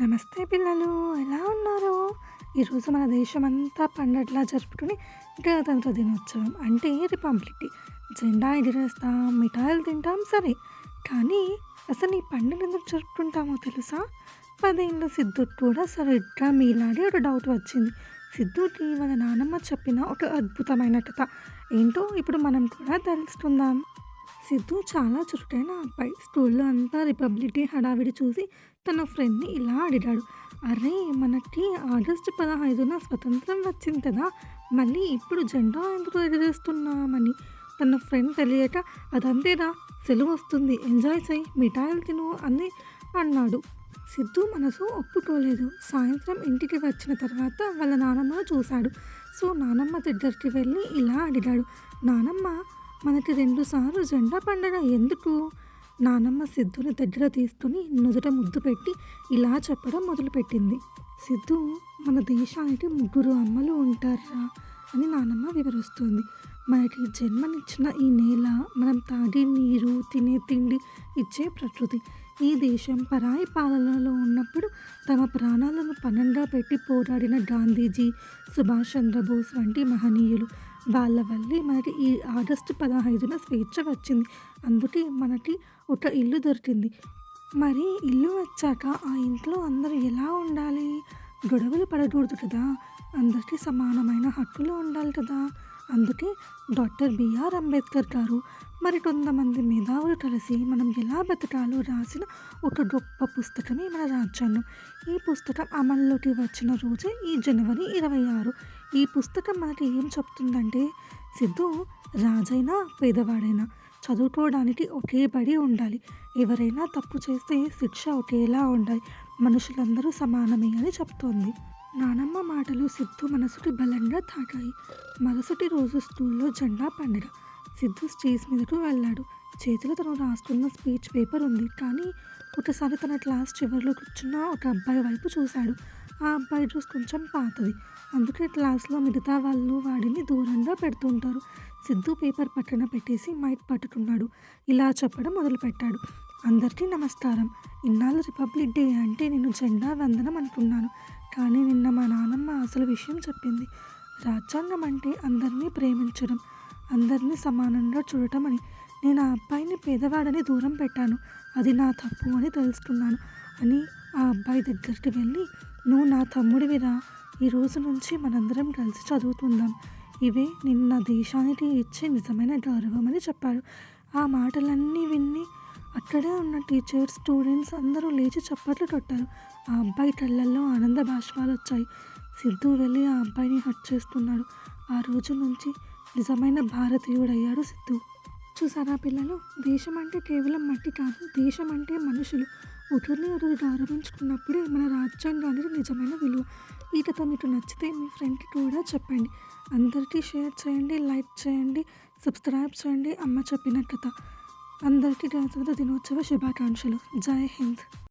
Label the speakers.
Speaker 1: నమస్తే పిల్లలు ఎలా ఉన్నారు? ఈరోజు మన దేశం అంతా పండగలా జరుపుకుని గణతంత్ర దినోత్సవం అంటే రిపబ్లిక్ డే. జెండా ఎగిరేస్తాం మిఠాయిలు తింటాం సరే. కానీ అసలు ఈ పండుగ ఎందుకు జరుపుకుంటామో తెలుసా? పదేళ్ళ సిద్ధు కూడా సరిగ్గా మీలాడి ఒక డౌట్ వచ్చింది. సిద్ధుకి వాళ్ళ నానమ్మ చెప్పిన ఒక అద్భుతమైన కథ. ఏంటో ఇప్పుడు మనం కూడా తెలుసుకుందాం. సిద్ధు చాలా చురుకైన అబ్బాయి. స్కూల్లో అంతా రిపబ్లిక్ డే హడావిడి చూసి తన ఫ్రెండ్ని ఇలా అడిగాడు. అరే మనకి ఆగస్టు పదహైదున స్వతంత్రం వచ్చింది కదా మళ్ళీ ఇప్పుడు జెండా ఎందుకు ఎగరేస్తున్నామని తన ఫ్రెండ్ తెలియక అదంతేరా సెలవు వస్తుంది ఎంజాయ్ చేయి మిఠాయిలు తిను అని అన్నాడు. సిద్ధు మనసు ఒప్పుకోలేదు. సాయంత్రం ఇంటికి వచ్చిన తర్వాత వాళ్ళ నానమ్మ చూశాడు. సో నానమ్మ దగ్గరికి వెళ్ళి ఇలా అడిగాడు. నానమ్మ మనకి రెండుసార్లు జెండా పండగ. ఎందుకు? నానమ్మ సిద్ధుని దగ్గర తీసుకుని నుదుట ముద్దు పెట్టి ఇలా చెప్పడం మొదలుపెట్టింది. సిద్ధు మన దేశానికి ముగ్గురు అమ్మలు ఉంటారా అని నానమ్మ వివరిస్తుంది. మనకి జన్మనిచ్చిన ఈ నేల మనం తాగే నీరు తినే తిండి ఇచ్చే ప్రకృతి. ఈ దేశం పరాయి పాలనలో ఉన్నప్పుడు తమ ప్రాణాలను పనంగా పెట్టి పోరాడిన గాంధీజీ సుభాష్ చంద్రబోస్ వంటి మహనీయులు. వాళ్ళ వల్లే మనకి ఈ ఆగస్టు పదహైదున స్వేచ్ఛ వచ్చింది. అందుకే మనకి ఒక ఇల్లు దొరికింది. మరి ఇల్లు వచ్చాక ఆ ఇంట్లో అందరూ ఎలా ఉండాలి? గొడవలు పడకూడదు కదా అందరికీ సమానమైన హక్కులు ఉండాలి కదా అందుకే డాక్టర్ బిఆర్ అంబేద్కర్ గారు మరి కొంతమంది మేధావులు కలిసి మనం ఎలా బతకాలో రాసిన ఒక గొప్ప పుస్తకమే మన రాజ్యాంగం. ఈ పుస్తకం అమల్లోకి వచ్చిన రోజే ఈ జనవరి ఇరవై ఆరు. ఈ పుస్తకం మనకి ఏం చెప్తుందంటే సిద్ధు రాజైనా పేదవాడైనా చదువుకోవడానికి ఒకే బడి ఉండాలి. ఎవరైనా తప్పు చేస్తే శిక్ష ఒకేలా ఉండాలి. మనుషులందరూ సమానమే అని చెప్తోంది. నానమ్మ మాటలు సిద్ధు మనసుకి బలంగా తాకాయి. మరుసటి రోజు స్కూల్లో జెండా పండుగ. సిద్ధు స్టేజ్ మీదకు వెళ్ళాడు. చేతిలో తను రాస్తున్న స్పీచ్ పేపర్ ఉంది. కానీ ఒకసారి తన క్లాస్ చివరిలో కూర్చున్న ఒక అబ్బాయి వైపు చూశాడు. ఆ అబ్బాయి డ్రెస్ కొంచెం పాతది. అందుకే క్లాస్లో మిగతా వాళ్ళు వాడిని దూరంగా పెడుతుంటారు సిద్ధు పేపర్ పక్కన పెట్టేసి మైక్ పట్టుకున్నాడు. ఇలా చెప్పడం మొదలుపెట్టాడు. అందరికీ నమస్కారం. ఇన్నాళ్ళు రిపబ్లిక్ డే అంటే నేను జెండా వందనం అనుకున్నాను. కానీ నిన్న మా నాన్నమ్మ అసలు విషయం చెప్పింది. రాజ్యాంగం అంటే అందరినీ ప్రేమించడం అందరినీ సమానంగా చూడటం అని. నేను ఆ అబ్బాయిని పేదవాడని దూరం పెట్టాను. అది నా తప్పు అని తెలుసుకున్నాను. అని ఆ అబ్బాయి దగ్గరికి వెళ్ళి నువ్వు నా తమ్ముడివిరా ఈ రోజు నుంచి మనందరం కలిసి చదువుతుందాం ఇవే నిన్న దేశానికి ఇచ్చే నిజమైన గౌరవం అని చెప్పాడు. ఆ మాటలన్నీ విన్ని అక్కడే ఉన్న టీచర్స్ స్టూడెంట్స్ అందరూ లేచి చప్పట్లు కొట్టారు. ఆ అబ్బాయి కళ్ళల్లో ఆనంద బాష్పాలు వచ్చాయి. సిద్ధు వెళ్ళి ఆ అబ్బాయిని హట్ చేస్తున్నాడు. ఆ రోజు నుంచి నిజమైన భారతీయుడయ్యాడు సిద్ధు. చూసారా పిల్లలు? దేశం అంటే కేవలం మట్టి కాదు దేశం అంటే మనుషులు. ఒకరిని ఒకరు గౌరవించుకున్నప్పుడే మన రాజ్యాంగానికి నిజమైన విలువ. ఈ కథ మీకు నచ్చితే మీ ఫ్రెండ్కి కూడా చెప్పండి. అందరికీ షేర్ చేయండి లైక్ చేయండి సబ్స్క్రైబ్ చేయండి. అమ్మ చెప్పిన కథ. అందరికీ గణతంత్ర దినోత్సవ శుభాకాంక్షలు. జై హింద్.